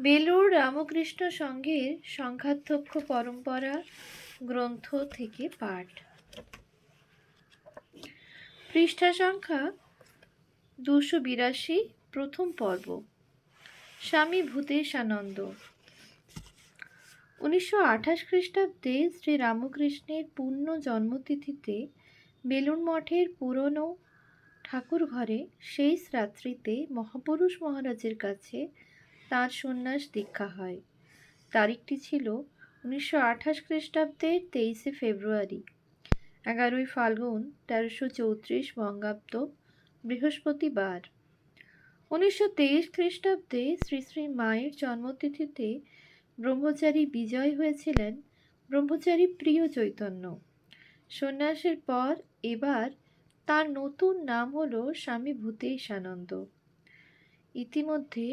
বেলুর রামকৃষ্ণ সংঘের সংখ্যাধ্যক্ষ পরম্পরা গ্রন্থ থেকে পাঠ। পৃষ্ঠা সংখ্যা দুশো বিরাশি, প্রথম পর্ব। স্বামী ভূতেশানন্দ। উনিশশো আঠাশ খ্রিস্টাব্দে শ্রী রামকৃষ্ণের পূর্ণ জন্মতিথিতে বেলুড় মঠের পুরনো ঠাকুর ঘরে শেষ রাত্রিতে মহাপুরুষ মহারাজের কাছে তাঁর সন্ন্যাস দীক্ষা হয়। তারিখটি ছিল উনিশশো আঠাশ খ্রিস্টাব্দের তেইশে ফেব্রুয়ারি। এগারোই ফাল্গুন তেরোশো চৌত্রিশ বঙ্গাব্দ বৃহস্পতিবার। উনিশশো তেইশ খ্রিস্টাব্দে শ্রী শ্রী মায়ের জন্মতিথিতে ব্রহ্মচারী বিজয় হয়েছিলেন ব্রহ্মচারী প্রিয় চৈতন্য। সন্ন্যাসের পর এবার তার নতুন নাম হল স্বামী ভূতেশানন্দ। ইতিমধ্যে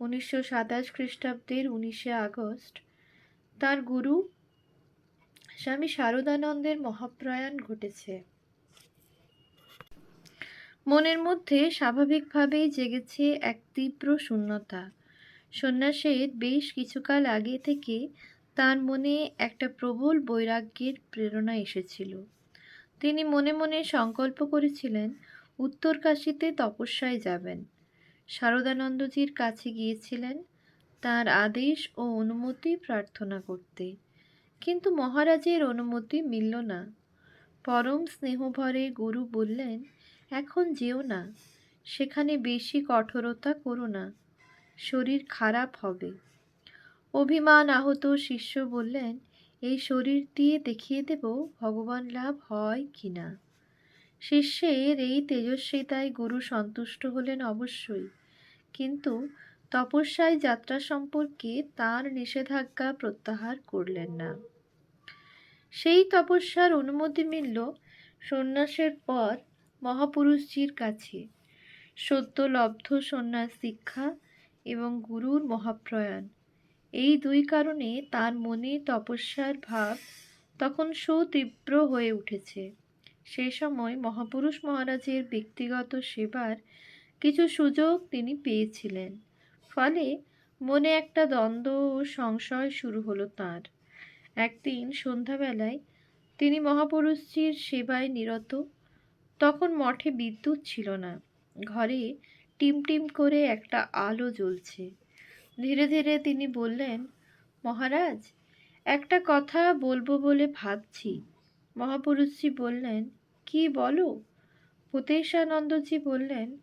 উনিশশো সাতাশ খ্রিস্টাব্দের উনিশে আগস্ট। তার গুরু স্বামী শারদানন্দের মহাপ্রয়াণ ঘটেছে। মনের মধ্যে স্বাভাবিকভাবেই জেগেছে এক তীব্র শূন্যতা। সন্ন্যাসের বেশ কিছুকাল আগে থেকে তার মনে একটা প্রবল বৈরাগ্যের প্রেরণা এসেছিল। তিনি মনে মনে সংকল্প করেছিলেন, উত্তরকাশীতে তপস্যায় যাবেন। শারদানন্দজির কাছে গিয়েছিলেন তার আদেশ ও অনুমতি প্রার্থনা করতে। কিন্তু মহারাজের অনুমতি মিলল না। পরম স্নেহভরে গুরু বললেন, এখন যেও না, সেখানে বেশি কঠোরতা করো না, শরীর খারাপ হবে। অভিমান আহত শিষ্য বললেন, এই শরীর দিয়ে দেখিয়ে দেব ভগবান লাভ হয় কি না? শিষ্যের এই তেজস্বিতায় গুরু সন্তুষ্ট হলেন অবশ্যই। কিন্তু তপস্যায় যাত্রা সম্পর্কে তার নিষেধাজ্ঞা প্রত্যাহার করলেন না। সেই তপস্যার অনুমতি মিলল সন্ন্যাসের পর মহাপুরুষজির কাছে। সদ্যলব্ধ সন্ন্যাস শিক্ষা এবং গুরুর মহাপ্রয়াণ। এই দুই কারণে তার মনে তপস্যার ভাব তখন সুতীব্র হয়ে উঠেছে। সে সময় মহাপুরুষ মহারাজের ব্যক্তিগত সেবার কিছু সুযোগ তিনি পেয়েছিলেন। ফলে মনে একটা দ্বন্দ্ব ও সংশয় শুরু হলো তার। একদিন সন্ধ্যাবেলায় তিনি মহাপুরুষজির সেবায় নিরত। তখন মঠে বিদ্যুৎ ছিল না। ঘরে টিম টিম করে একটা আলো জ্বলছে। ধীরে ধীরে তিনি বললেন, মহারাজ, একটা কথা বলব বলে ভাবছি। মহাপুরুষজি বললেন, কি বলো? ভূতেশানন্দজি বললেন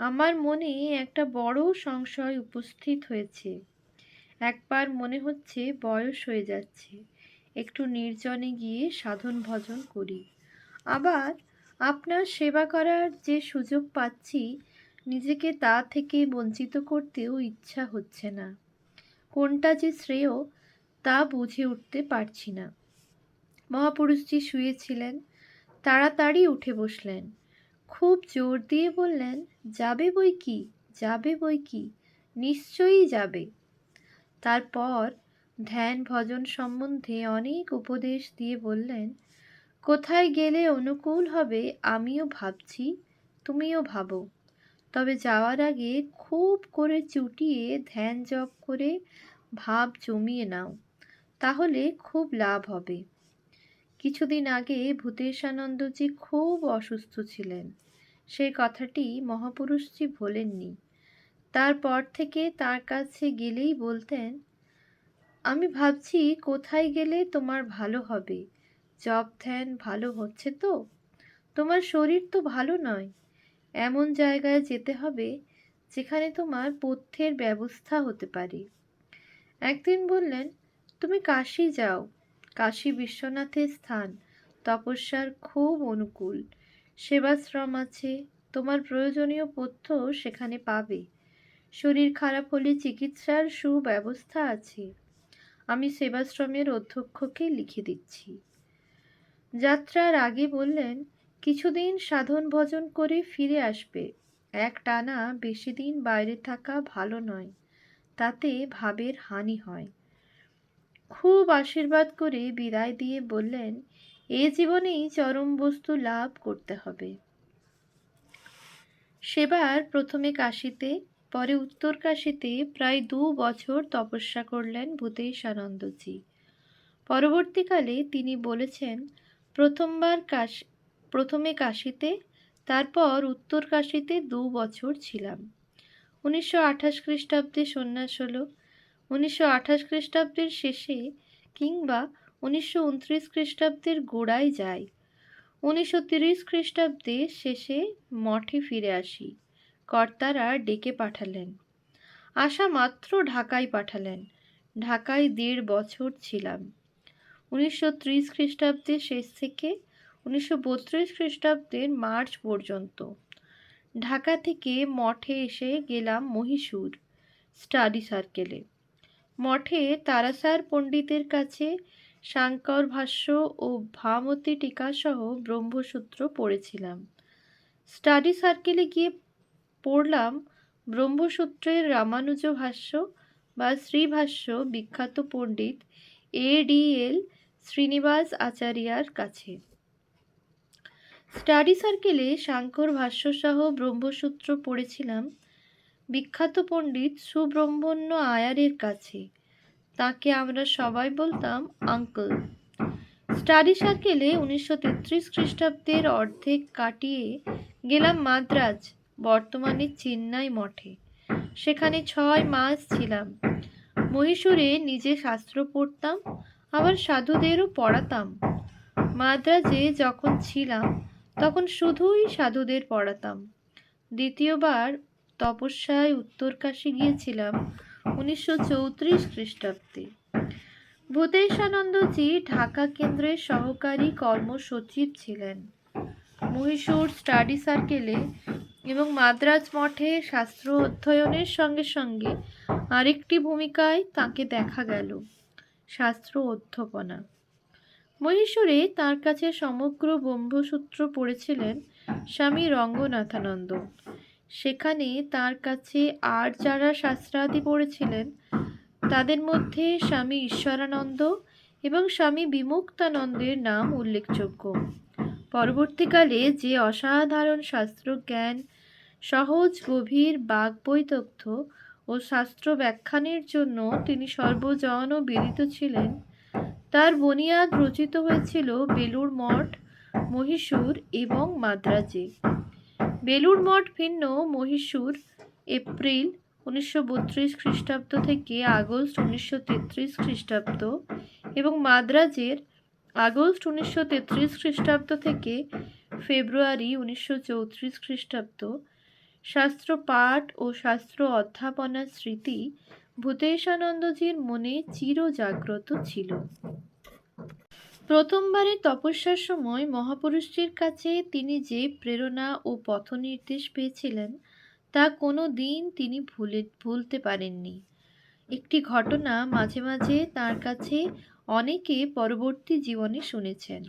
আমার মনে একটা বড় সংশয় উপস্থিত হয়েছে। একবার মনে হচ্ছে বয়স হয়ে যাচ্ছে। একটু নির্জনে গিয়ে সাধন ভজন করি। আবার আপনার সেবা করার যে সুযোগ পাচ্ছি, নিজেকে তা থেকে বঞ্চিত করতেও ইচ্ছা হচ্ছে না। কোনটা যে শ্রেয়, তা বুঝে উঠতে পারছি না। মহাপুরুষজি শুয়েছিলেন, তাড়াতাড়ি উঠে বসলেন। খুব জোর দিয়ে বললেন, যাবে বই কি? যাবে বই কি? নিশ্চয়ই যাবে। তারপর ধ্যান ভজন সম্বন্ধে অনেক উপদেশ দিয়ে বললেন, কোথায় গেলে অনুকূল হবে আমিও ভাবছি, তুমিও ভাবো। তবে যাওয়ার আগে খুব করে চুটিয়ে ধ্যান জপ করে ভাব জমিয়ে নাও, তাহলে খুব লাভ হবে। কিছুদিন আগে ভূতেশানন্দজি খুব অসুস্থ ছিলেন। সেই কথাটি মহাপুরুষজি ভোলেননি। তারপর থেকে তার কাছে গেলেই বলতেন, আমি ভাবছি কোথায় গেলে তোমার ভালো হবে? জব ধ্যান ভালো হচ্ছে তো? তোমার শরীর তো ভালো নয়। এমন জায়গায় যেতে হবে যেখানে তোমার পথ্যের ব্যবস্থা হতে পারে। একদিন বললেন, তুমি কাশি যাও। কাশী বিশ্বনাথের স্থান। তপস্যার খুব অনুকূল। সেবাশ্রম আছে। তোমার প্রয়োজনীয় পথ্য সেখানে পাবে। শরীর খারাপ হলে চিকিৎসার সুব্যবস্থা আছে। আমি সেবাশ্রমের অধ্যক্ষকে লিখে দিচ্ছি। যাত্রার আগে বললেন, কিছুদিন সাধন ভজন করে ফিরে আসবে। এক টানা বেশি দিন বাইরে থাকা ভালো নয়। তাতে ভাবের হানি হয়। খুব আশীর্বাদ করে বিদায় দিয়ে বললেন, এ জীবনেই চরম বস্তু লাভ করতে হবে। সেবার প্রথমে কাশিতে, পরে উত্তর কাশীতে প্রায় দু বছর তপস্যা করলেন ভূতেশানন্দজি। পরবর্তীকালে তিনি বলেছেন, প্রথমবার কাশী, প্রথমে কাশিতে, তারপর উত্তর কাশীতে দু বছর ছিলাম। উনিশশো আঠাশ খ্রিস্টাব্দে সন্ন্যাস হলো। উনিশশো আঠাশ খ্রিস্টাব্দের শেষে কিংবা উনিশশো উনত্রিশ খ্রিস্টাব্দের গোড়ায় যাই। উনিশশো তিরিশ খ্রিস্টাব্দে শেষে মঠে ফিরে আসি। কর্তারা ডেকে পাঠালেন। আসা মাত্র ঢাকায় পাঠালেন। ঢাকায় দেড় বছর ছিলাম। উনিশশো ত্রিশ খ্রিস্টাব্দের শেষ থেকে উনিশশো বত্রিশ খ্রিস্টাব্দের মার্চ পর্যন্ত ঢাকা থেকে মঠে এসে গেলাম মহীশূর স্টাডি সার্কেলে। মঠে তারাসার পণ্ডিতের কাছে শাঙ্কর ভাষ্য ও ভামতী টিকাসহ ব্রহ্মসূত্র পড়েছিলাম। স্টাডি সার্কেলে গিয়ে পড়লাম ব্রহ্মসূত্রের রামানুজ ভাষ্য বা শ্রীভাষ্য বিখ্যাত পণ্ডিত এ ডি এল শ্রীনিবাস আচার্যার কাছে। স্টাডি সার্কেলে শাঙ্কর ভাষ্যসহ ব্রহ্মসূত্র পড়েছিলাম বিখ্যাত পণ্ডিত সুব্রহ্মণ্য আয়ারের কাছে। তাকে আমরা সবাই বলতাম আঙ্কল স্টাডি সার্কেলে উনিশশো তেত্রিশ খ্রিস্টাব্দের অর্ধেক কাটিয়ে গেলাম মাদ্রাজ, বর্তমানে চেন্নাই মঠে। সেখানে ছয় মাস ছিলাম। মহীশূরে নিজে শাস্ত্র পড়তাম, আবার সাধুদেরও পড়াতাম। মাদ্রাজে যখন ছিলাম, তখন শুধুই সাধুদের পড়াতাম। দ্বিতীয়বার তপস্যায় উত্তরকাশী গিয়েছিলাম উনিশশো চৌত্রিশ খ্রিস্টাব্দে। ভূতেশানন্দজি ঢাকা কেন্দ্রের সহকারী কর্মসচিব ছিলেন। মহীশূর স্টাডি সার্কেলে এবং মাদ্রাজ মঠে শাস্ত্র অধ্যয়নের সঙ্গে সঙ্গে আরেকটি ভূমিকায় তাকে দেখা গেল, শাস্ত্র অধ্যাপনা। মহীশূরে তার কাছে সমগ্র ব্রহ্মসূত্র পড়েছিলেন স্বামী রঙ্গনাথানন্দ। সেখানে তার কাছে আর যারা শাস্ত্রাদি পড়েছিলেন, তাদের মধ্যে স্বামী ঈশ্বরানন্দ এবং স্বামী বিমুক্তানন্দের নাম উল্লেখযোগ্য। পরবর্তীকালে যে অসাধারণ শাস্ত্র জ্ঞান, সহজ, গভীর বাগ্বৈতথ্য ও শাস্ত্র ব্যাখ্যানের জন্য তিনি সর্বজন বিদিত ছিলেন, তার বুনিয়াদ রচিত হয়েছিল বেলুড় মঠ, মহীশূর এবং মাদ্রাজে। বেলুড় মঠ ভিন্ন মহীশূর, এপ্রিল উনিশশো বত্রিশ খ্রিস্টাব্দ থেকে আগস্ট উনিশশো তেত্রিশ খ্রিস্টাব্দ এবং মাদ্রাজের আগস্ট উনিশশো তেত্রিশ খ্রিস্টাব্দ থেকে ফেব্রুয়ারি উনিশশো চৌত্রিশ খ্রিস্টাব্দ। শাস্ত্র পাঠ ও শাস্ত্র অধ্যাপনার স্মৃতি ভূতেশানন্দজির মনে চির জাগ্রত ছিল। প্রথমবারে তপস্যার সময় মহাপুরুষটির কাছে তিনি যে প্রেরণা ও পথনির্দেশ পেয়েছিলেন, তা কোনো দিন তিনি ভুলে, ভুলতে পারেননি। একটি ঘটনা মাঝে মাঝে তার কাছে অনেকে পরবর্তী জীবনে শুনেছেন।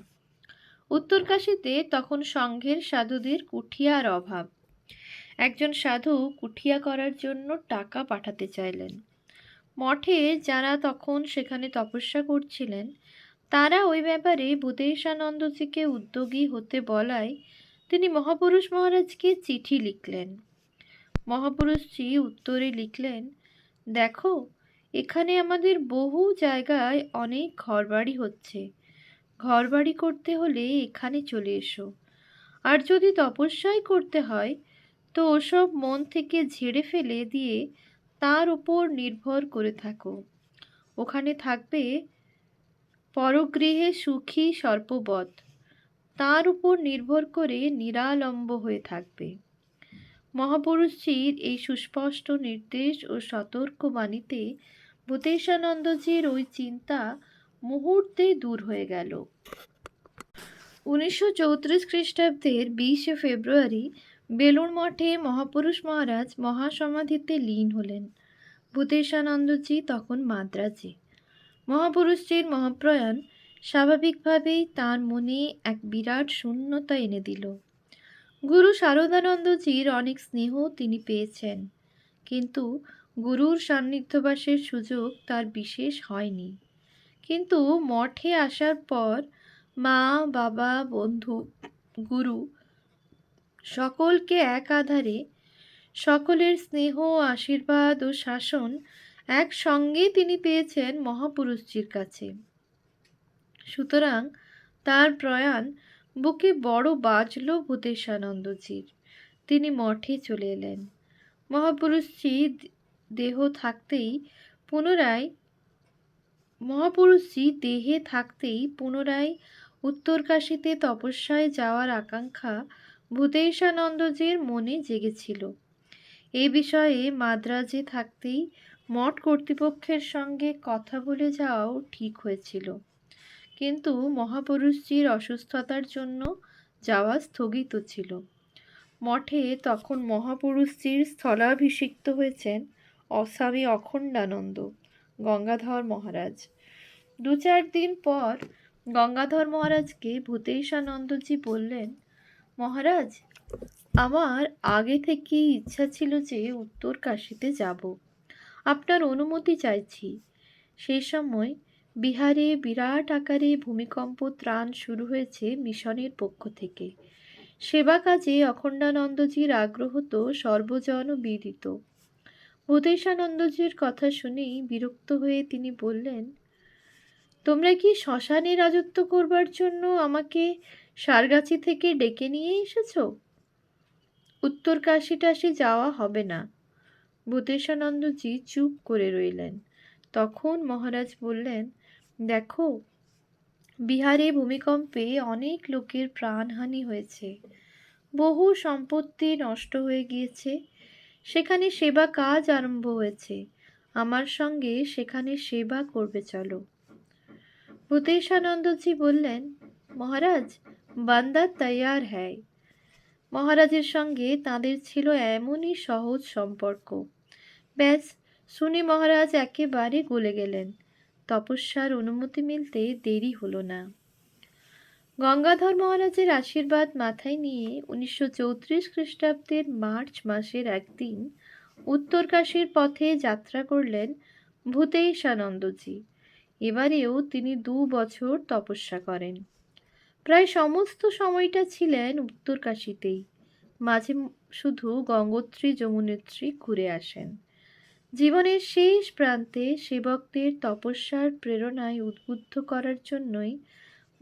উত্তরকাশীতে তখন সংঘের সাধুদের কুঠিয়ার অভাব। একজন সাধু কুঠিয়া করার জন্য টাকা পাঠাতে চাইলেন। মঠে যারা তখন সেখানে তপস্যা করছিলেন তারা ওই ব্যাপারে ভূতেশানন্দজিকে উদ্যোগী হতে বলায় তিনি মহাপুরুষ মহারাজকে চিঠি লিখলেন। মহাপুরুষজি উত্তরে লিখলেন, দেখো, এখানে আমাদের বহু জায়গায় অনেক ঘরবাড়ি হচ্ছে। ঘরবাড়ি করতে হলে এখানে চলে এসো। আর যদি তপস্যাই করতে হয়, তো ওসব মন থেকে ঝেড়ে ফেলে দিয়ে তার উপর নির্ভর করে থাকো। ওখানে থাকবে পরগৃহে সুখী সর্পবধ তার উপর নির্ভর করে নিরালম্ব হয়ে থাকবে। মহাপুরুষজির এই সুস্পষ্ট নির্দেশ ও সতর্ক বাণীতে ভূতেশানন্দজির ওই চিন্তা মুহূর্তে দূর হয়ে গেল। উনিশশো চৌত্রিশ খ্রিস্টাব্দের বিশে ফেব্রুয়ারি বেলুড় মঠে মহাপুরুষ মহারাজ মহাসমাধিতে লীন হলেন। ভূতেশানন্দজি তখন মাদ্রাজে। মহাপুরুষটির মহাপ্রয়াণ স্বাভাবিকভাবেই তার মনে এক বিরাট শূন্যতা এনে দিল। গুরু শারদানন্দজির অনেক স্নেহ তিনি পেয়েছেন, কিন্তু গুরুর সান্নিধ্যবাসের সুযোগ তার বিশেষ হয়নি। কিন্তু মঠে আসার পর মা, বাবা, বন্ধু, গুরু সকলকে এক আধারে সকলের স্নেহ, আশীর্বাদ ও শাসন একসঙ্গে তিনি পেয়েছেন মহাপুরুষজির কাছে। সুতরাং তার প্রয়াণ বুকে বড় বাজল ভূতেশানন্দজির। তিনি মঠে চলে এলেন। মহাপুরুষজি দেহ থাকতেই পুনরায়, মহাপুরুষজি দেহে থাকতেই পুনরায় উত্তরকাশীতে তপস্যায় যাওয়ার আকাঙ্ক্ষা ভূতেশানন্দজির মনে জেগেছিল। এ বিষয়ে মাদ্রাজে থাকতেই মঠ কর্তৃপক্ষের সঙ্গে কথা বলে যাওয়াও ঠিক হয়েছিল। কিন্তু মহাপুরুষজির অসুস্থতার জন্য যাওয়া স্থগিত ছিল। মঠে তখন মহাপুরুষজির স্থলাভিষিক্ত হয়েছেন অস্বামী অখণ্ডানন্দ, গঙ্গাধর মহারাজ। দু চার দিন পর গঙ্গাধর মহারাজকে ভূতেশানন্দজি বললেন, মহারাজ, আমার আগে থেকেই ইচ্ছা ছিল যে উত্তর কাশীতে যাব। আপনার অনুমতি চাইছি। সেই সময় বিহারে বিরাট আকারে ভূমিকম্প ত্রাণ শুরু হয়েছে মিশনের পক্ষ থেকে। সেবা কাজে অখণ্ডানন্দজির আগ্রহ তো সর্বজন বিদিত। ভূতেশানন্দজির কথা শুনেই বিরক্ত হয়ে তিনি বললেন, তোমরা কি শ্মশানে রাজত্ব করবার জন্য আমাকে সারগাছি থেকে ডেকে নিয়ে এসেছ? উত্তর কাশি টাশি যাওয়া হবে না। ভূতেশানন্দজি চুপ করে রইলেন। তখন মহারাজ বললেন, দেখো, বিহারে ভূমিকম্পে অনেক লোকের প্রাণহানি হয়েছে। বহু সম্পত্তি নষ্ট হয়ে গিয়েছে। সেখানে সেবা কাজ আরম্ভ হয়েছে। আমার সঙ্গে সেখানে সেবা করবে চলো। ভূতেশানন্দজি বললেন, মহারাজ বান্দা তৈয়ার হ্যায়। মহারাজের সঙ্গে তাদের ছিল এমনই সহজ সম্পর্ক। ব্যাস, শুনে মহারাজ একেবারে গলে গেলেন। তপস্যার অনুমতি মিলতে দেরি হলো না। গঙ্গাধর মহারাজের আশীর্বাদ মাথায় নিয়ে উনিশশো চৌত্রিশ খ্রিস্টাব্দের মার্চ মাসের একদিন উত্তরকাশীর পথে যাত্রা করলেন ভূতেশানন্দজি। এবারেও তিনি দু বছর তপস্যা করেন। প্রায় সমস্ত সময়টা ছিলেন উত্তরকাশীতেই। মাঝে শুধু গঙ্গোত্রী, যমুনেত্রী ঘুরে আসেন। জীবনের শেষ প্রান্তে সেবকদের তপস্যার প্রেরণায় উদ্বুদ্ধ করার জন্যই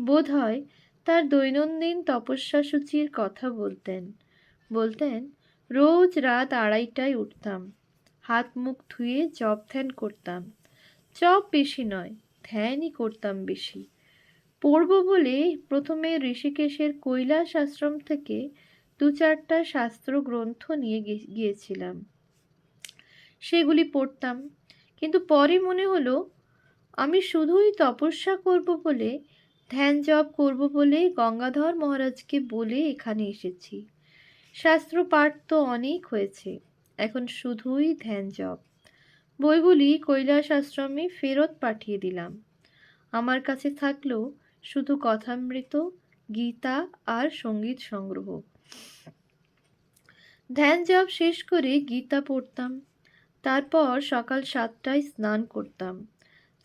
বোধ হয় তার দৈনন্দিন তপস্যা সূচির কথা বলতেন। বলতেন, রোজ রাত আড়াইটায় উঠতাম, হাত মুখ ধুয়ে জপ ধ্যান করতাম। জপ বেশি নয়, ধ্যানই করতাম বেশি। পড়ব বলে প্রথমে ঋষিকেশের কৈলাস আশ্রম থেকে দু চারটা শাস্ত্র গ্রন্থ নিয়ে গিয়েছিলাম। সেগুলি পড়তাম। কিন্তু পরে মনে হলো, আমি শুধুই তপস্যা করব বলে, ধ্যান জপ করব বলে গঙ্গাধর মহারাজকে বলে এখানে এসেছি। শাস্ত্র পাঠ তো অনেক হয়েছে, এখন শুধুই ধ্যান জপ। বইগুলি কৈলাস আশ্রমে ফেরত পাঠিয়ে দিলাম। আমার কাছে থাকল শুধু কথামৃত, গীতা আর সংগীত সংগ্রহ। ধ্যান জপ শেষ করে গীতা পড়তাম। তারপর সকাল সাতটায় স্নান করতাম।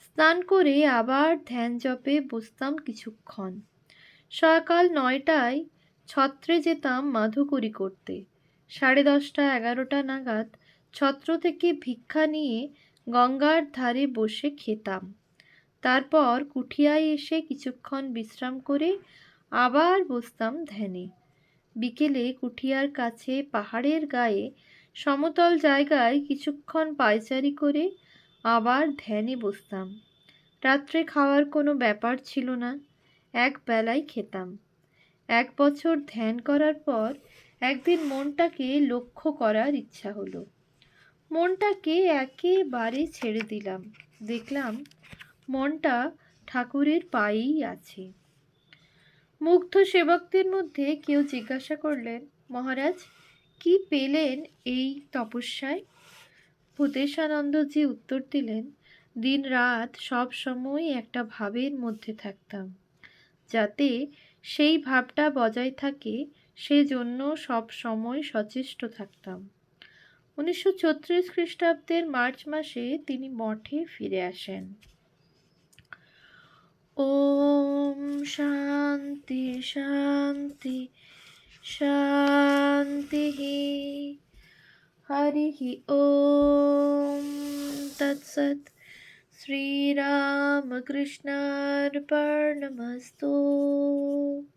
স্নান করে আবার ধ্যান জপে বসতাম কিছুক্ষণ। সকাল নয়টায় ছত্রে যেতাম মাধুকরি করতে। সাড়ে দশটা, এগারোটা নাগাদ ছত্র থেকে ভিক্ষা নিয়ে গঙ্গার ধারে বসে খেতাম। তারপর কুঠিয়ায় এসে কিছুক্ষণ বিশ্রাম করে আবার বসতাম ধ্যানে। বিকেলে কুঠিয়ার কাছে পাহাড়ের গায়ে সমতল জায়গায় কিছুক্ষণ পায়চারি করে আবার ধ্যানে বসতাম। রাত্রে খাওয়ার কোনো ব্যাপার ছিল না, এক বেলায় খেতাম। এক বছর ধ্যান করার পর একদিন মনটাকে লক্ষ্য করার ইচ্ছা হলো। মনটাকে একেবারে ছেড়ে দিলাম, দেখলাম মনটা ঠাকুরের পায়েই আছে। মুগ্ধ সেবকদের মধ্যে কেউ জিজ্ঞাসা করলেন, মহারাজ, কি পেলেন এই তপস্যায়? ভূতেশানন্দজি উত্তর দিলেন দিন রাত সব সময় একটা ভাবের মধ্যে থাকতাম। যাতে সেই ভাবটা বজায় থাকে, সেজন্য সব সময় সচেষ্ট থাকতাম। উনিশশো ছত্রিশ খ্রিস্টাব্দের মার্চ মাসে তিনি মঠে ফিরে আসেন। ओम शांति शांति शांति ही हरि ही ओम तत्सत। श्रीरामकृष्णार्पणमस्तु।